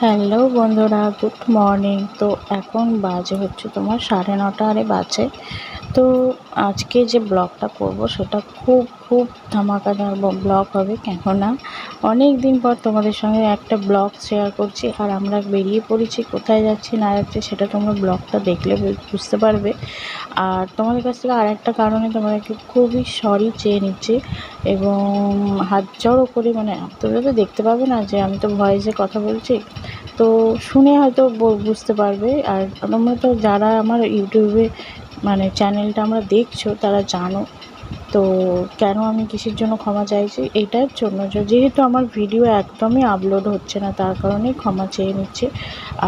Hello বন্ধুরা good morning. তো এখন বাজে হচ্ছে তোমার সাড়ে নটা আরে বাজে। তো আজকে যে ব্লগটা করব সেটা খুব খুব ধামাকাদার ব্লগ হবে, কেননা অনেক দিন পর তোমাদের সঙ্গে একটা ব্লগ শেয়ার করছি, আর আমরা বেরিয়ে পড়েছি, কোথায় যাচ্ছি, না যাচ্ছি, সেটা তোমরা ব্লগটা দেখলে বুঝতে পারবে। আর তোমাদের কাছ থেকে আর একটা কারণে তোমাদেরকে খুবই সরি চেয়ে নিচ্ছি, এবং হাত জড়ো করে মানে তোমরা তো দেখতে পাবে না যে আমি তো ভয়েসে কথা বলছি। তো শুনে হয়তো বুঝতে পারবে, আর তোমরা তো যারা আমার ইউটিউবে মানে চ্যানেলটা আমরা দেখছ তারা জানো। তো কেন আমি কিসের জন্য ক্ষমা চাইছি? এটার জন্য যেহেতু আমার ভিডিও একদমই আপলোড হচ্ছে না, তার কারণেই ক্ষমা চেয়ে নিচ্ছে।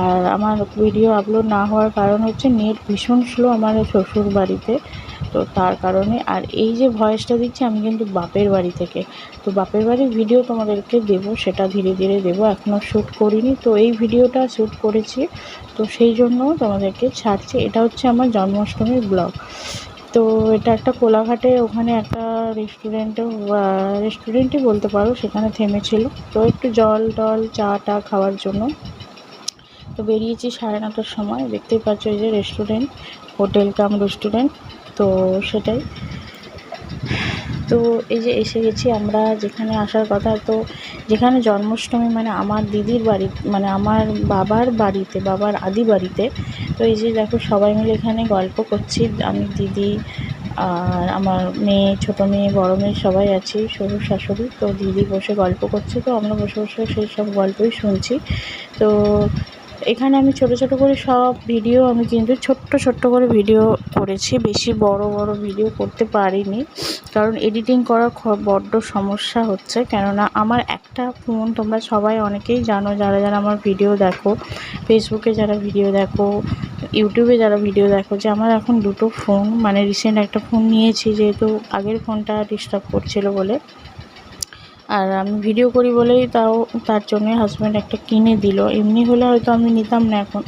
আর আমার ভিডিও আপলোড না হওয়ার কারণ হচ্ছে নেট ভীষণ স্লো আমার শ্বশুর বাড়িতে, তো তার কারণে। আর এই যে ভয়েসটা দিচ্ছি আমি কিন্তু বাপের বাড়ি থেকে। তো বাপের বাড়ির ভিডিও তোমাদেরকে দেবো, সেটা ধীরে ধীরে দেবো। এখনও শ্যুট করিনি, তো এই ভিডিওটা শ্যুট করেছি। তো সেই জন্য তোমাদেরকে ছাড়ছি। এটা হচ্ছে আমার জন্মাষ্টমীর ব্লগ তো এটা একটা কোলাঘাটে ওখানে একটা রেস্টুরেন্টে রেস্টুরেন্টই বলতে পারো, সেখানে থেমেছিল। তো একটু জল টল, চা টা খাওয়ার জন্য। তো বেরিয়েছি সাড়ে নটার সময়। দেখতেই পাচ্ছ এই যে রেস্টুরেন্ট হোটেল কাম রেস্টুরেন্ট তো সেটাই। তো এই যে এসে গেছি আমরা যেখানে আসার কথা, তো যেখানে জন্মাষ্টমী মানে আমার দিদির বাড়ি মানে আমার বাবার বাড়িতে, বাবার আদি বাড়িতে, তো এই যে দেখো সবাই মিলে এখানে গল্প করছি। আমি দিদি আর আমার মেয়ে, ছোটো মেয়ে, বড়ো মেয়ে সবাই আছি, শ্বশুর, শাশুড়ি, তো দিদি বসে গল্প করছে, তো আমরা বসে বসে সেই সব গল্পই শুনছি। তো এখানে আমি ছোট ছোট করে সব ভিডিও আমি কিন্তু ছোট্ট ছোট্ট করে ভিডিও করেছি। বেশি বড় বড় ভিডিও করতে পারিনি। কারণ এডিটিং করা বড্ড সমস্যা হচ্ছে। কেননা আমার একটা ফোন তোমরা সবাই অনেকেই জানো, যারা যারা আমার ভিডিও দেখো ফেসবুকে যারা ভিডিও দেখো ইউটিউবে যারা ভিডিও দেখো, যে আমার এখন দুটো ফোন মানে রিসেন্ট একটা ফোন নিয়েছি, যেহেতু আগের ফোনটা ডিস্টার্ব করছিল বলে। আর আমি ভিডিও করি বলেই তাও, তার জন্যে হাজব্যান্ড একটা কিনে দিল। এমনি হলে হয়তো আমি নিতাম না এখন,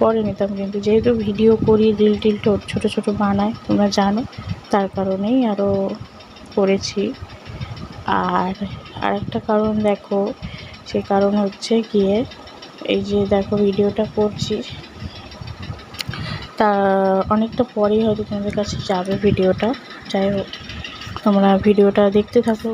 পরে নিতাম। কিন্তু যেহেতু ভিডিও করি রিল টিল ছোটো ছোটো বানায় তোমরা জানো, তার কারণেই আরও করেছি। আর আরেকটা কারণ দেখো, সে কারণ হচ্ছে গিয়ে, এই যে দেখো ভিডিওটা করছি, তা অনেকটা পরেই হয়তো তোমাদের কাছে যাবে ভিডিওটা যাই হোক, তোমরা ভিডিওটা দেখতে থাকো।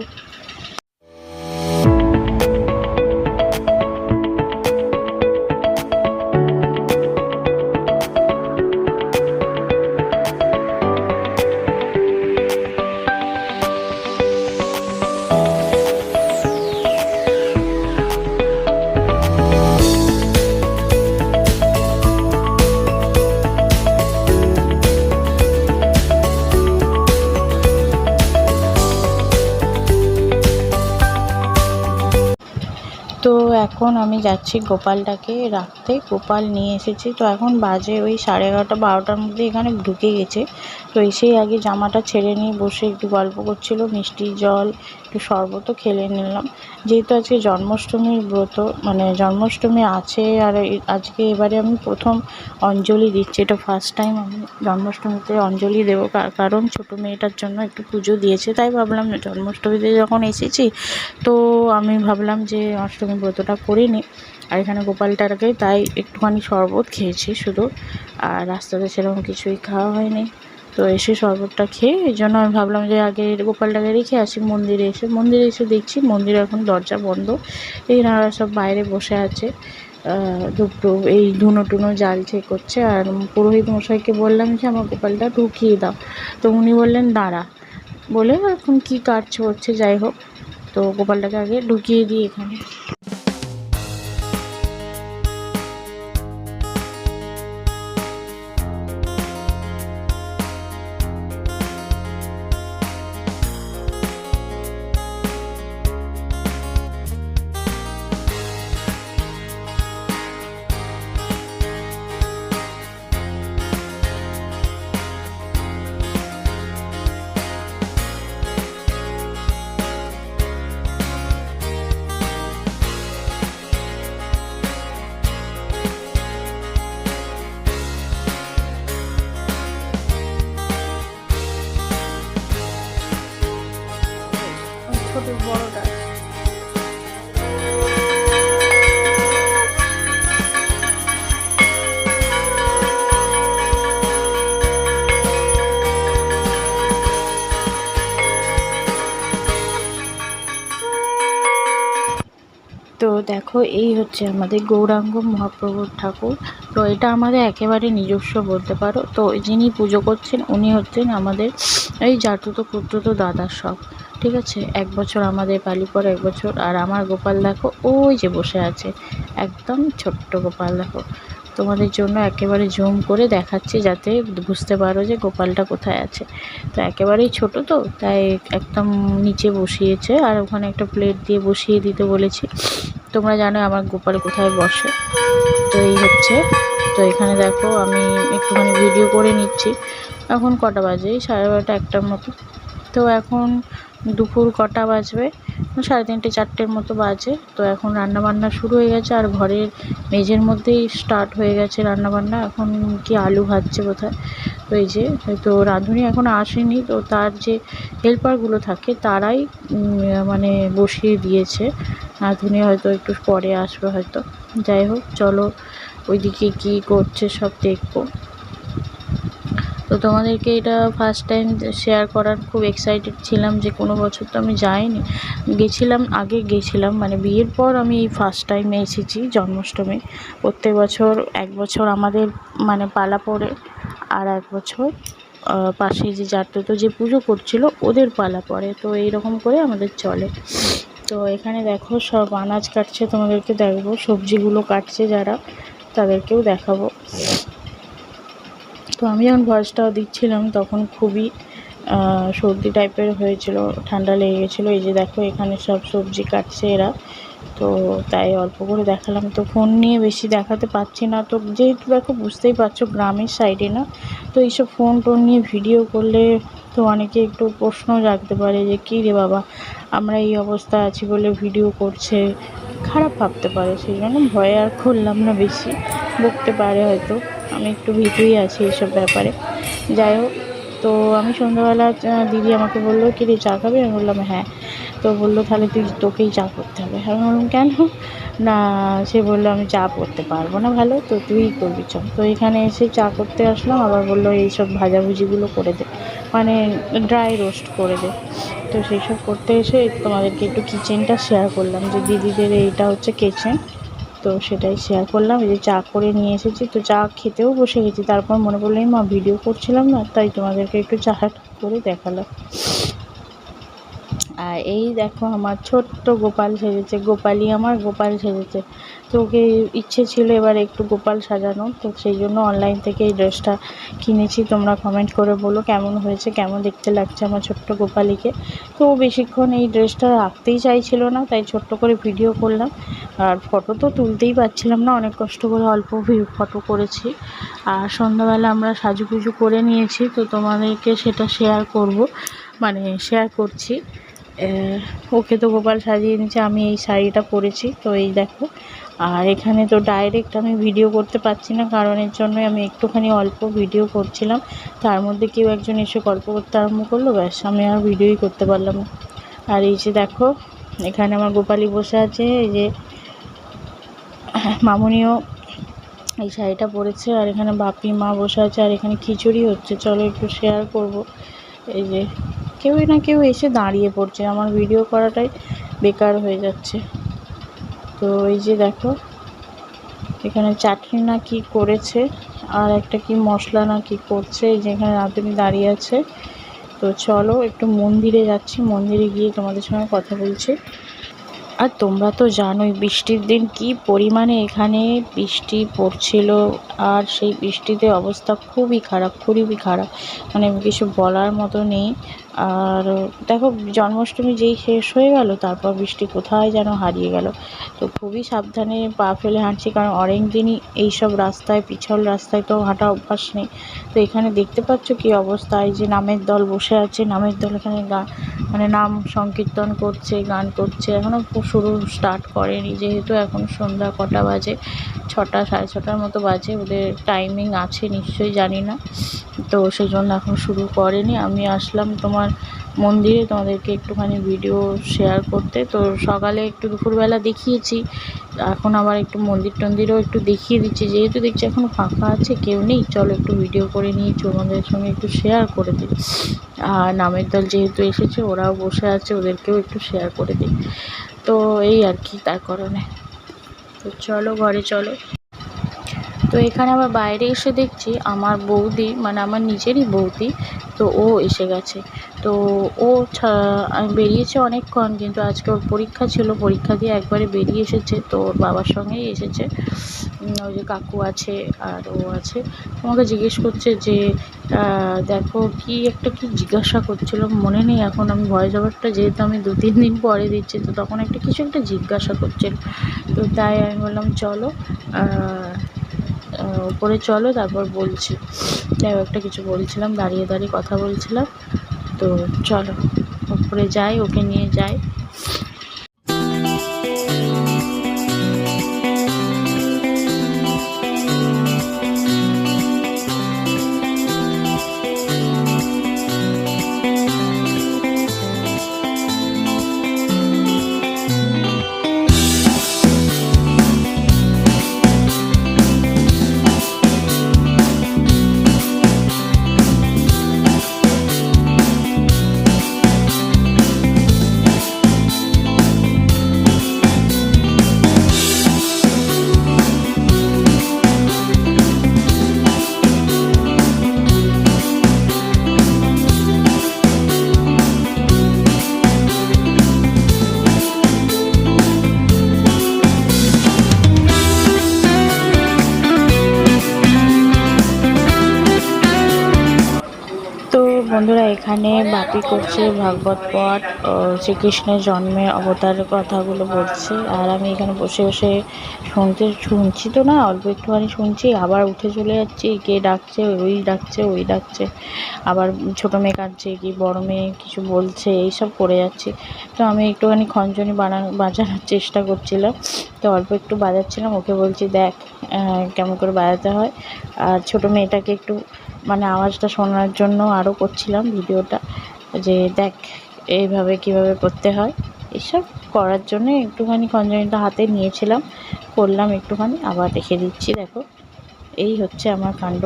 এখন আমি যাচ্ছি গোপালটাকে রাখতে। গোপাল নিয়ে এসেছি। তো এখন বাজে ওই সাড়ে এগারোটা, বারোটার মধ্যে এখানে ঢুকে গেছে। তো এসেই আগে জামাটা ছেড়ে নিয়ে বসে একটু গল্প করছিল, মিষ্টি জল, একটু শরবতও খেলে নিলাম। যেহেতু আজকে জন্মাষ্টমীর ব্রত মানে জন্মাষ্টমী আছে আর আজকে এবারে আমি প্রথম অঞ্জলি দিচ্ছি। এটা ফার্স্ট টাইম আমি জন্মাষ্টমীতে অঞ্জলি দেবো কারণ ছোটো মেয়েটার জন্য একটু পুজো দিয়েছে, তাই ভাবলাম জন্মাষ্টমীতে যখন এসেছি, তো আমি ভাবলাম যে অষ্টমী ব্রতটা করে নিই। আর এখানে গোপালটাকে তাই একটুখানি শরবত খেয়েছি শুধু, আর রাস্তাতে সেরকম কিছুই খাওয়া হয়নি। তো এসে শরবতটা খেয়ে, এই জন্য আমি ভাবলাম যে আগে গোপালটাকে রেখে আসি মন্দিরে এসে। মন্দিরে এসে দেখছি মন্দিরে এখন দরজা বন্ধ। এই নারা সব বাইরে বসে আছে। টুপ এই ধুনো টুনো জ্বালছে করছে। আর পুরোহিত মশাইকে বললাম যে, আমার গোপালটা ঢুকিয়ে দাও। তো উনি বললেন, দাঁড়া। বলে, এখন কী কাজ হচ্ছে? যাই হোক, তো গোপালটাকে আগে ঢুকিয়ে দিই এখানে। দেখো, এই হচ্ছে আমাদের গৌরাঙ্গ মহাপ্রভুর ঠাকুর। তো এটা আমাদের একেবারে নিজস্ব বলতে পারো। তো যিনি পুজো করছেন, উনি হচ্ছেন আমাদের এই জাতুতো কুতুতো দাদার সব। ঠিক আছে? এক বছর আমাদের পালি পর এক বছর। আর আমার গোপাল দেখো, ওই যে বসে আছে। একদম ছোট্ট গোপাল দেখো। তোমাদের জন্য একেবারে জুম করে দেখাচ্ছি যাতে বুঝতে পারো যে গোপালটা কোথায় আছে। তো একেবারেই ছোট তো, তাই একদম নিচে বসিয়েছে। আর ওখানে একটা প্লেট দিয়ে বসিয়ে দিতে বলেছি। তোমরা জানো আমার গোপাল কোথায় বসে? তো এই হচ্ছে। তো এখানে দেখো, আমি একটুখানি ভিডিও করে নিচ্ছি। এখন কটা বাজে? সাড়ে বারোটা একটার মতো। তো এখন দুপুর কটা বাজবে? সাড়ে তিনটে, চারটের মতো বাজে। তো এখন রান্না বান্না শুরু হয়ে গেছে, আর ঘরের মেঝের মধ্যেই স্টার্ট হয়ে গেছে রান্না বান্না এখন কি আলু ভাজছে বোধহয়? তো এই যে হয়তো রাঁধুনি এখন আসেনি। তো তার যে হেল্পারগুলো থাকে, তারাই মানে বসিয়ে দিয়েছে। রাঁধুনি হয়তো একটু পরে আসবে হয়তো। যাই হোক, চলো ওইদিকে কী করছে সব দেখব। তো তোমাদেরকে এটা ফার্স্ট টাইম শেয়ার করার খুব এক্সাইটেড ছিলাম যে কোনো বছর তো আমি যাইনি। গেছিলাম, আগে গেছিলাম মানে বিয়ের পর আমি এই ফার্স্ট টাইম এসেছি জন্মাষ্টমী। প্রত্যেক বছর, এক বছর আমাদের মানে পালা পড়ে, আর এক বছর পাশে যে তো যে পুজো করছিল, ওদের পালা পড়ে, তো এইরকম করে আমাদের চলে। তো এখানে দেখো সব আনাজ কাটছে, তোমাদেরকে দেখব, সবজিগুলো কাটছে যারা, তাদেরকেও দেখাবো। তো আমি যখন ভয়েসটাও দিচ্ছিলাম, তখন খুবই সর্দি টাইপের হয়েছিল, ঠান্ডা লেগে গেছিল। এই যে দেখো, এখানে সব সবজি কাটছে এরা। তো তাই অল্প করে দেখালাম। তো ফোন নিয়ে বেশি দেখাতে পারছি না। তো যেহেতু দেখো, বুঝতেই পারছ, গ্রামের সাইডে না? তো এইসব ফোন টোন নিয়ে ভিডিও করলে তো অনেকে একটু প্রশ্ন জাগতে পারে যে, কী রে বাবা, আমরা এই অবস্থায় আছি বলে ভিডিও করছে। খারাপ ভাবতে পারে। সেই জন্য ভয়ে আর খুললাম না বেশি। বকতে পারে হয়তো। আমি একটু ভীতুই আছি এইসব ব্যাপারে। যাই হোক, তো আমি সন্ধ্যাবেলা দিদি আমাকে বলল, কি রে, চা খাবি? আমি বললাম হ্যাঁ। তো বলল, তাহলে তুই তোকেই চা করতে হবে। আমি বললাম, কেন? না, সে বলল, আমি চা করতে পারব না ভালো, তো তুই করবি চ তো এখানে এসে চা করতে আসলাম, আবার বলল, এইসব ভাজাভুজিগুলো করে দে। মানে ড্রাই রোস্ট করে দে। তো সেই সব করতে এসে তোমাদেরকে একটু কিচেনটা শেয়ার করলাম যে দিদিদের এইটা হচ্ছে কিচেন। তো সেটাই শেয়ার করলাম। এই যে চা করে নিয়ে এসেছি, তো চা খেতেও বসে গেছি। তারপর মনে পড়ল মা ভিডিও করছিলাম না, তাই তোমাদেরকে একটু চা করে দেখালাম। আর এই দেখো আমার ছোট্ট গোপাল সেজেছে, গোপালই আমার গোপাল সেজেছে। তো ওকে ইচ্ছে ছিল এবার একটু গোপাল সাজানো, তো সেই জন্য অনলাইন থেকে এই ড্রেসটা কিনেছি। তোমরা কমেন্ট করে বলো কেমন হয়েছে, কেমন দেখতে লাগছে আমার ছোট্ট গোপালিকে। তো ও বেশিক্ষণ এই ড্রেসটা রাখতেই চাইছিল না, তাই ছোট্ট করে ভিডিও করলাম। আর ফটো তো তুলতেই পারছিলাম না, অনেক কষ্ট করে অল্প ফটো করেছি। আর সন্ধ্যাবেলা আমরা সাজুগুজু করে নিয়েছি, তো তোমাদেরকে সেটা শেয়ার করব মানে শেয়ার করছি। ওকে তো গোপাল সাজিয়ে নিচ্ছে আমি এই শাড়িটা পরেছি, তো এই দেখো। আর এখানে তো ডাইরেক্ট আমি ভিডিও করতে পারছি না কারণের জন্যই আমি একটুখানি অল্প ভিডিও করছিলাম। তার মধ্যে কেউ একজন এসে গল্প করতে আরম্ভ করল, ব্যাস, আমি আর ভিডিওই করতে পারলাম না। আর এই যে দেখো, এখানে আমার গোপালি বসে আছে, এই যে মামুনিও এই শাড়িটা পরেছে, আর এখানে বাপি মা বসে আছে, আর এখানে খিচুড়ি হচ্ছে, চলো একটু শেয়ার করব। এই যে কেউই না কেউ এসে দাঁড়িয়ে পড়ছে। আমার ভিডিও করাটাই বেকার হয়ে যাচ্ছে। তো এই যে দেখো, এখানে চাটনি না কি করেছে আর একটা কি মশলা না কি করছে, এই যে এখানে রাঁধুনি দাঁড়িয়ে আছে। তো চলো একটু মন্দিরে যাচ্ছি। মন্দিরে গিয়ে তোমাদের সঙ্গে কথা বলছি। আর তোমরা তো জানোই বৃষ্টির দিন কি পরিমাণে এখানে বৃষ্টি পড়ছিল আর সেই বৃষ্টিতে অবস্থা খুবই খারাপ খুবই খারাপ। মানে কিছু বলার মতো নেই। আর দেখো, জন্মাষ্টমী যেই শেষ হয়ে গেল, তারপর বৃষ্টি কোথায় যেন হারিয়ে গেল। তো খুবই সাবধানে পা ফেলে হাঁটছি, কারণ অনেক দিনই এইসব রাস্তায়, পিছল রাস্তায় তো হাঁটা অভ্যাস নেই। তো এখানে দেখতে পাচ্ছ কি অবস্থা? এই যে নামের দল বসে আছে, নামের দল এখানে গান মানে নাম সংকীর্তন করছে, গান করছে এখনও শুরু স্টার্ট করেনি, যেহেতু এখন সন্ধ্যা কটা বাজে, ছটা, সাড়ে ছটার মতো বাজে, ওদের টাইমিং আছে, নিশ্চয়ই জানি না। তো সেই জন্য এখন শুরু করেনি। আমি আসলাম তোমার মন্দিরে তোমাদেরকে একটুখানি ভিডিও শেয়ার করতে। তো সকালে একটু দুপুরবেলা দেখিয়েছি, এখন আবার একটু মন্দির টন্দিরও একটু দেখিয়ে দিচ্ছি। যেহেতু দেখছি এখন ফাঁকা আছে, কেউ নেই, চলো একটু ভিডিও করে নিয়ে তোমাদের সঙ্গে একটু শেয়ার করে দিই। আর নামের দল যেহেতু এসেছে, ওরাও বসে আছে, ওদেরকেও একটু শেয়ার করে দিই। তো এই আর কি, তার কারণে। তো চলো, ঘরে চলো। তো এখানে আবার বাইরে এসে দেখছি আমার বৌদি মানে আমার নিজেরই বৌদি, তো ও এসে গেছে। তো ও বেরিয়েছে অনেকক্ষণ, কিন্তু আজকে ওর পরীক্ষা ছিল, পরীক্ষা দিয়ে একবারে বেরিয়ে এসেছে, তো ওর বাবার সঙ্গেই এসেছে। ওই যে কাকু আছে আর ও আছে। আমাকে জিজ্ঞেস করছে যে দেখো কি একটা কি জিজ্ঞাসা করছিল, মনে নেই এখন, আমি ভয়েস ওভারটা যেহেতু আমি দু, তিন দিন পরে দিচ্ছি, তো তখন একটা কিছু একটা জিজ্ঞাসা করছিল তো তাই আমি বললাম, চলো উপরে চলো, তারপর বলছি। যাই একটা কিছু বলছিলাম, দাঁড়িয়ে দাঁড়িয়ে কথা বলছিলাম। তো চলো ওপরে যাই, ওকে নিয়ে যাই। এখানে বাপি করছে ভাগবত পাঠ শ্রীকৃষ্ণের জন্মের অবতারের কথাগুলো বলছে। আর আমি এখানে বসে বসে শুনতে, শুনছি তো না, অল্প একটুখানি শুনছি, আবার উঠে চলে যাচ্ছি, কে ডাকছে, ওই ডাকছে ওই ডাকছে। আবার ছোটো মেয়ে কাঁদছে, কি বড় মেয়ে, কিছু বলছে, এইসব করে যাচ্ছি। তো আমি একটুখানি খঞ্জনি বানানো বাজানোর চেষ্টা করছিলাম। তো অল্প একটু বাজাচ্ছিলাম, ওকে বলছি, দেখ কেমন করে বাজাতে হয়। আর ছোটো মেয়েটাকে একটু মানে আওয়াজটা শোনার জন্য আরও করছিলাম ভিডিওটা, যে দেখ এইভাবে কীভাবে করতে হয়। এসব করার জন্য একটুখানি কঞ্জনিটা হাতে নিয়েছিলাম, করলাম একটুখানি, আবার রেখে দিচ্ছি, দেখো। এই হচ্ছে আমার কাণ্ড।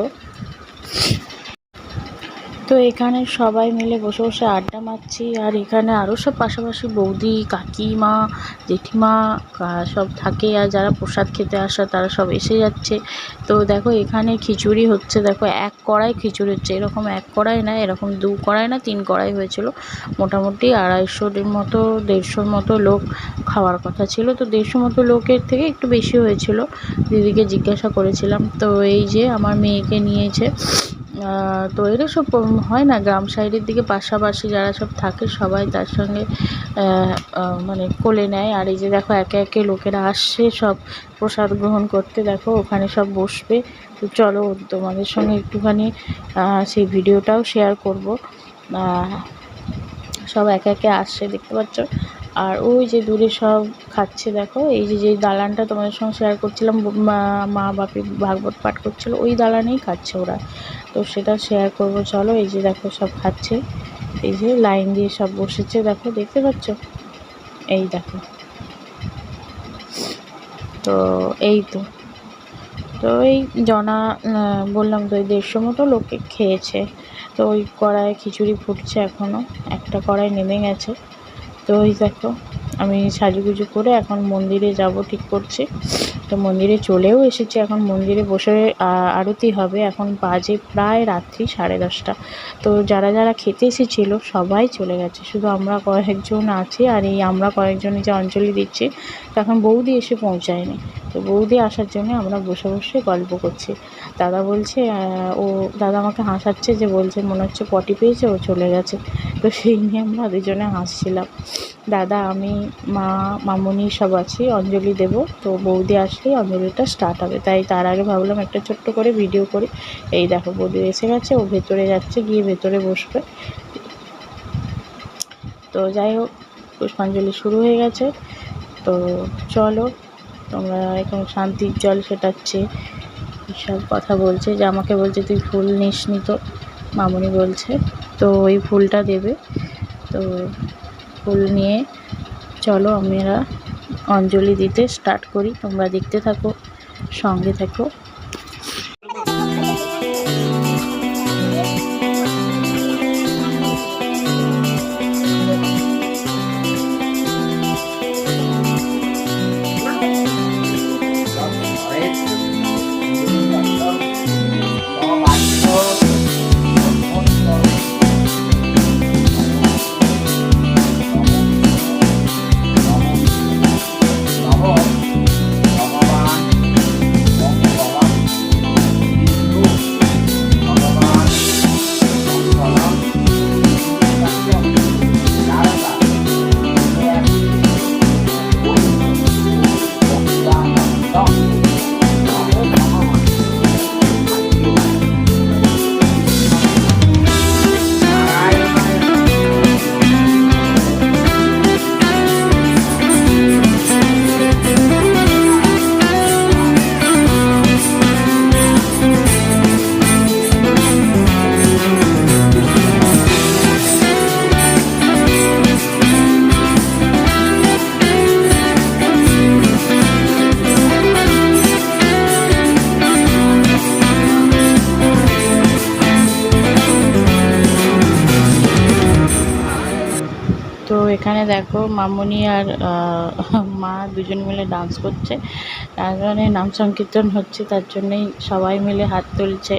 তো এখানে সবাই মিলে বসে বসে আড্ডা মারছি, আর এখানে আরও সব পাশাপাশি বৌদি, কাকিমা, জেঠিমা সব থাকে, আর যারা প্রসাদ খেতে আসা তারা সব এসে যাচ্ছে। তো দেখো এখানে খিচুড়ি হচ্ছে, দেখো এক কড়াই খিচুড়ি হচ্ছে, এরকম এক কড়াই না, এরকম দু কড়াই না, তিন কড়াই হয়েছিল। মোটামুটি আড়াইশোর মতো, দেড়শোর মতো লোক খাওয়ার কথা ছিল। তো দেড়শো মতো লোকের থেকে একটু বেশি হয়েছিল। দিদিকে জিজ্ঞাসা করেছিলাম, তো এই যে আমার মেয়েকে নিয়েছে তো এরা সব হয় না গ্রাম সাইডের দিকে পাশাপাশি যারা সব থাকে সবাই তার সঙ্গে মানে কোলে নেয়। আর এই যে দেখো, একে একে লোকেরা আসছে সব প্রসাদ গ্রহণ করতে। দেখো, ওখানে সব বসবে। তো চলো তোমাদের সঙ্গে একটুখানি সেই ভিডিওটাও শেয়ার করব। সব একে একে আসছে, দেখতে পাচ্ছ? আর ওই যে দূরে সব খাচ্ছে, দেখো। এই যে যে দালানটা তোমাদের সঙ্গে শেয়ার করছিলাম, মা বাপি ভাগবত পাঠ করছিল, ওই দালানেই খাচ্ছে ওরা। তো সেটা শেয়ার করব, চলো। এই যে, দেখো, সব খাচ্ছে। এই যে লাইন দিয়ে সব বসেছে, দেখো, দেখতে পাচ্ছ? এই দেখো। তো এই তো। তো এই জনা বললাম তো ওই দেড়শো মতো লোকে খেয়েছে। তো ওই কড়াইয়ে খিচুড়ি ফুটছে এখনও একটা কড়াই নেমে গেছে। তো ওই দেখো, আমি সাজুগুজু করে এখন মন্দিরে যাব, ঠিক করছি। তো মন্দিরে চলেও এসেছি, এখন মন্দিরে বসে আরতি হবে। এখন বাজে প্রায় রাত্রি সাড়ে দশটা। তো যারা যারা খেতে এসেছিল, সবাই চলে গেছে। শুধু আমরা কয়েকজন আছি, আর এই আমরা কয়েকজন যে অঞ্জলি দিচ্ছি তখন বৌদি এসে পৌঁছায়নি। তো বৌদি আসার জন্য আমরা বসে বসে গল্প করছি। দাদা বলছে ও, দাদা আমাকে হাসাচ্ছে যে বলছে, মনে হচ্ছে পটি পেয়েছে, ও চলে গেছে। তো সেই নিয়ে আমরা দুজনে হাসছিলাম। দাদা, আমি, মা, মামনি সব আছি, অঞ্জলি দেব। তো বৌদি আসলেই অঞ্জলিটা স্টার্ট হবে। তাই তার আগে ভাবলাম একটা ছোট্ট করে ভিডিও করি। এই দেখো, বৌদি এসে গেছে, ও ভেতরে যাচ্ছে, গিয়ে ভেতরে বসবে। তো যাই হোক, পুষ্পাঞ্জলি শুরু হয়ে গেছে। তো চলো তোমরা এখন শান্তির জল ফেটাচ্ছে সব কথা বলছে। যে আমাকে বলছে, তুই ফুল নিস নি তো? মামনি বলছে, তো ওই ফুলটা দেবে। তো ফুল নিয়ে চলো, আমরা অঞ্জলি দিতে স্টার্ট করি। তোমরা দেখতে থাকো, সঙ্গে থাকো। দেখো মামনি আর মা দুজন মিলে ডান্স করছে। তার জন্যে নাম সংকীর্তন হচ্ছে, তার জন্যই সবাই মিলে হাত তুলছে।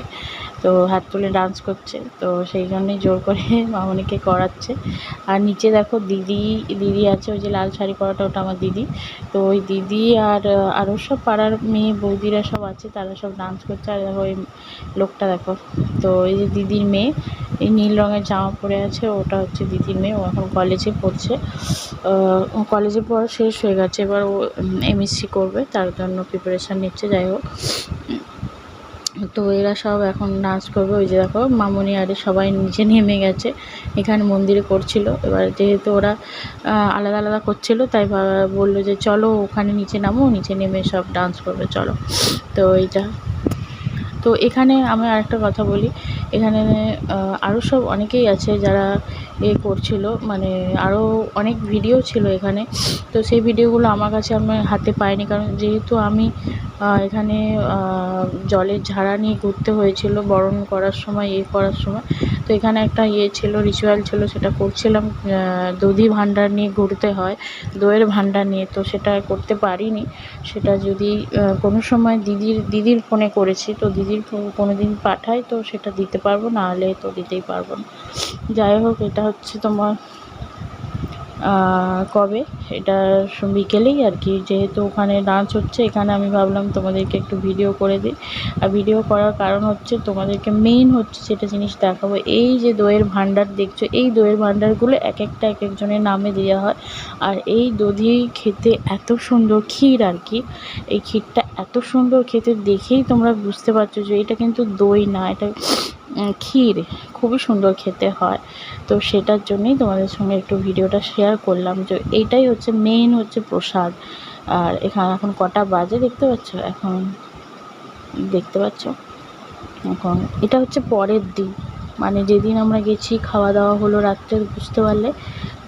তো হাত তুলে ডান্স করছে। তো সেই জন্যই জোর করে মামুনিকে করাচ্ছে। আর নিচে দেখো দিদি দিদি আছে, ওই যে লাল শাড়ি পরাটা ওটা আমার দিদি। তো ওই দিদি আর আরও সব পাড়ার মেয়ে বৌদিরা সব আছে, তারা সব ডান্স করছে। আর দেখো ওই লোকটা দেখো, তো এই যে দিদির মেয়ে, এই নীল রঙের জামা পরে আছে, ওটা হচ্ছে দিদির মেয়ে, ও এখন কলেজে পড়ছে। কলেজে পড়া শেষ হয়ে গেছে, এবার ও এমএসসি করবে, তার জন্য প্রিপারেশান নিচ্ছে, যাই হোক। তো এরা সব এখন নাচ করবে, ওই যে দেখো মামনি আরে সবাই নিচে নেমে গেছে, এখানে মন্দিরে করছিল। এবার যেহেতু ওরা আলাদা আলাদা করছিল, তাই বলল যে চলো ওখানে নিচে নামো, নিচে নেমে সব ডান্স করবে, চলো। তো এইটা তো এখানে আমি আরেকটা কথা বলি। এখানে আরও সব অনেকেই আছে যারা এ করছিল মানে আরও অনেক ভিডিও ছিল এখানে। তো সেই ভিডিওগুলো আমার কাছে আমি হাতে পাইনি কারণ যেহেতু আমি এখানে জলের ঝাড়া নিয়ে ঘুরতে হয়েছিল বরণ করার সময়, এ করার সময় তো এখানে একটা ইয়ে ছিল রিচুয়াল ছিল, সেটা করছিলাম। দধি ভাণ্ডার নিয়ে ঘুরতে হয়, দইয়ের ভাণ্ডার নিয়ে। তো সেটা করতে পারিনি। সেটা যদি কোনো সময় দিদির দিদির ফোনে করেছি, তো দিদির কোনো দিন পাঠায়, তো সেটা দিতে পারব, না হলে তো দিতেই পারব না। যাই হোক, এটা হচ্ছে তোমার কবে? এটা বিকেলেই আর কি। যেহেতু ওখানে ডান্স হচ্ছে, এখানে আমি ভাবলাম তোমাদেরকে একটু ভিডিও করে দিই। আর ভিডিও করার কারণ হচ্ছে তোমাদেরকে মেইন হচ্ছে সেটা জিনিস দেখাবো। এই যে দইয়ের ভাণ্ডার দেখছ, এই দইয়ের ভাণ্ডারগুলো এক একটা এক একজনের নামে দেওয়া হয়। আর এই দধি খেতে এত সুন্দর ক্ষীর আর কি। এই ক্ষীরটা এত সুন্দর খেতে দেখেই তোমরা বুঝতে পারছ যে এটা কিন্তু দই না, এটা ক্ষীর। খুবই সুন্দর খেতে হয়। তো সেটার জন্যই তোমাদের সঙ্গে একটু ভিডিওটা শেয়ার করলাম যে এইটাই হচ্ছে মেইন হচ্ছে প্রসাদ। আর এখানে এখন কটা বাজে দেখতে পাচ্ছ? এখন দেখতে পাচ্ছ? এখন এটা হচ্ছে পরের দিন। মানে যেদিন আমরা গেছি, খাওয়া দাওয়া হলো রাত্রে, বুঝতে পারলে।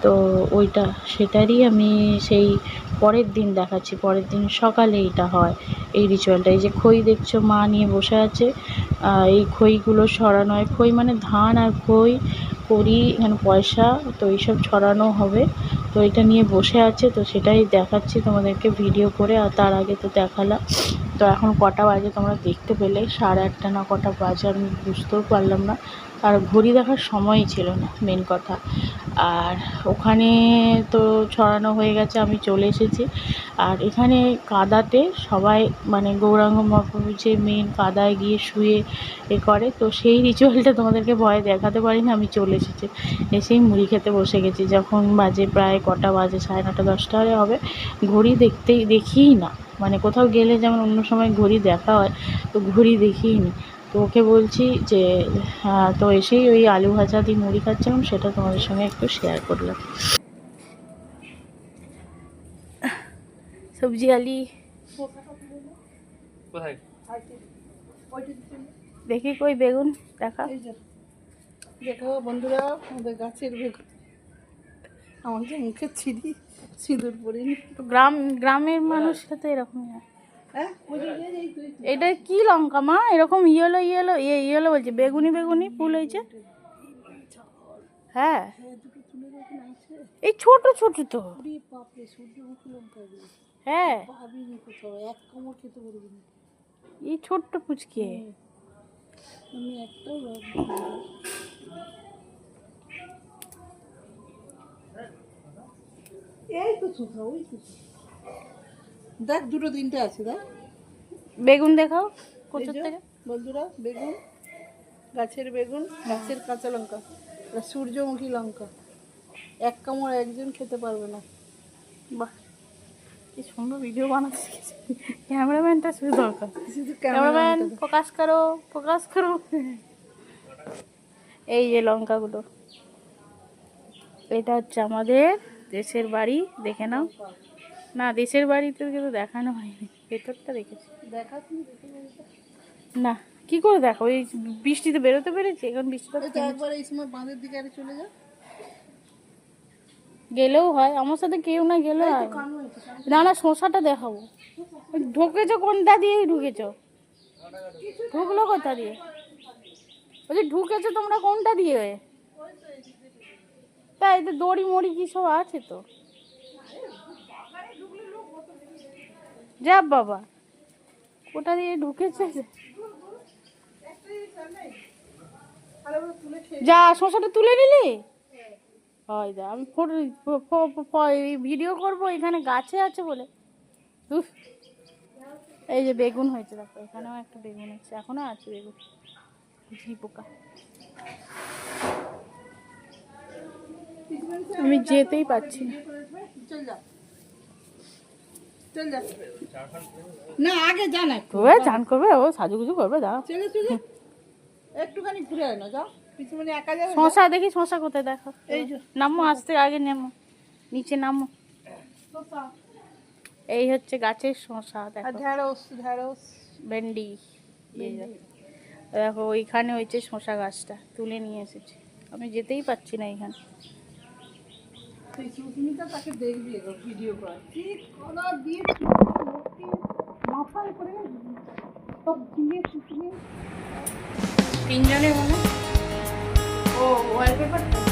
তো ওইটা, সেটারই আমি সেই পরের দিন দেখাচ্ছি। পরের দিন সকালে এটা হয়, এই রিচুয়ালটা এই যে খই দেখছ, মা নিয়ে বসে আছে। এই খইগুলো সরানো হয়। খই মানে ধান আর খই করি এখানে পয়সা, তো এইসব ছড়ানো হবে। তো এটা নিয়ে বসে আছে, তো সেটাই দেখাচ্ছি তোমাদেরকে ভিডিও করে, আর তার আগে তো দেখালাম। তো এখন কটা বাজে তোমরা দেখতে পেলে, সাড়ে আটটা না কটা বাজে আমি বুঝতেও পারলাম না। আর ঘড়ি দেখার সময়ই ছিল না মেন কথা। আর ওখানে তো ছড়ানো হয়ে গেছে, আমি চলে এসেছি। আর এখানে কাদাতে সবাই মানে গৌরাঙ্গ মহাপ্রভু মেন কাদায় গিয়ে শুয়ে এ করে, তো সেই রিচুয়ালটা তোমাদেরকে ভয় দেখাতে পারি না আমি চলে এসেছি। এসেই মুড়ি খেতে বসে গেছি। যখন বাজে প্রায় কটা বাজে, সাড়ে নটা, দশটা হবে, ঘড়ি দেখতেই, দেখিই না। মানে কোথাও গেলে যেমন অন্য সময় ঘড়ি দেখা হয়, তো ঘড়ি দেখিই নি তো ওকে বলছি যে হ্যাঁ, তো এসেই ওই আলু ভাজা দিয়ে মুড়ি খাচ্ছিলাম সেটা তোমাদের সঙ্গে একটু শেয়ার করলাম। সবজি আলি। দেখি কই বেগুন দেখা। দেখো বন্ধুরা আমাদের গাছের বেগুন। আমার যে মুখে ছিঁড়ি সিঁদুর পরিনি। তো গ্রাম গ্রামের মানুষরা তো এরকমই হয়। এটা কি লঙ্কা, মা? এরকম ইয়েলো ইয়েলো ইয়ে ইয়েলো বলছে। বেগুনি বেগুনি, ফুল হয়েছে। হ্যাঁ। এই ছোট ছোট তো। হ্যাঁ। এই ছোট্ট পুচকে। এই তো চোখা ওই তো দেখ দুটো তিনটে আছে দেখ। বেগুন দেখাও থেকে। বন্ধুরা বেগুন গাছের বেগুন গাছের কাঁচা লঙ্কা সূর্যমুখী লঙ্কা। এক কামড় একজন খেতে পারবে না। বাহ কি সুন্দর ভিডিও বানাতে শিখেছে ক্যামেরাম্যানটা শুধু দরকার। ক্যামেরাম্যান ফোকাস করো ফোকাস করো। এই যে লঙ্কাগুলো। এটা হচ্ছে আমাদের দেশের বাড়ি দেখে নাও। না দেশের বাড়িতে কিন্তু দেখানো হয়নি। ভেতরটা দেখেছি। দেখা। না কি করে দেখো এই বৃষ্টিতে বেরোতে পেরেছি এখন বৃষ্টিটা তো একবার এই সময় বাঁধের দিকে আরে চলে যা গেলেও হয় আমার সাথে কেউ না গেলেও হয় না না শশাটা দেখাবো। ঢুকেছো কোনটা দিয়ে ঢুকেছো? ঢুকলো কোথা দিয়ে? বলছি ঢুকেছো তোমরা কোনটা দিয়ে? তা এতে দড়ি মড়ি কি সব আছে তো? যা বাবা। কোটা দিয়ে ঢুকেছে যে। শশাটা তুলে নিলি? হয় যা, আমি ফটো ভিডিও করব, এখানে গাছে আছে বলে। এই যে বেগুন হয়েছে, দেখো, এখানেও একটা বেগুন আছে, এখনও আছে বেগুন। ঝি পোকা। আমি যেতেই পাচ্ছি না। না আগে যা একটু। চান করবে ও সাজুগুজু করবে দাও চলে চলে। একটুখানি ঘুরে আয় না যাও। পিছনে একা যাবে শশা দেখি শশা কোথায় দেখো। এই যে। নামো আসতে আগে নেমো। নিচে নামো। এই হচ্ছে গাছের শশা দেখো। ঢেঁড়স ঢেঁড়স। ভেন্ডি। দেখো ওইখানে হয়েছে শশা গাছটা তুলে নিয়ে এসেছি। আমি যেতেই পাচ্ছি না এখানে। সেই সুস্মিতা তাকে দেখবি এবার ভিডিও করা কি কলা দিয়ে মাথায় করে সব দিয়ে শুকিয়ে তিনজনের মনে ও ওয়ালপেপারটা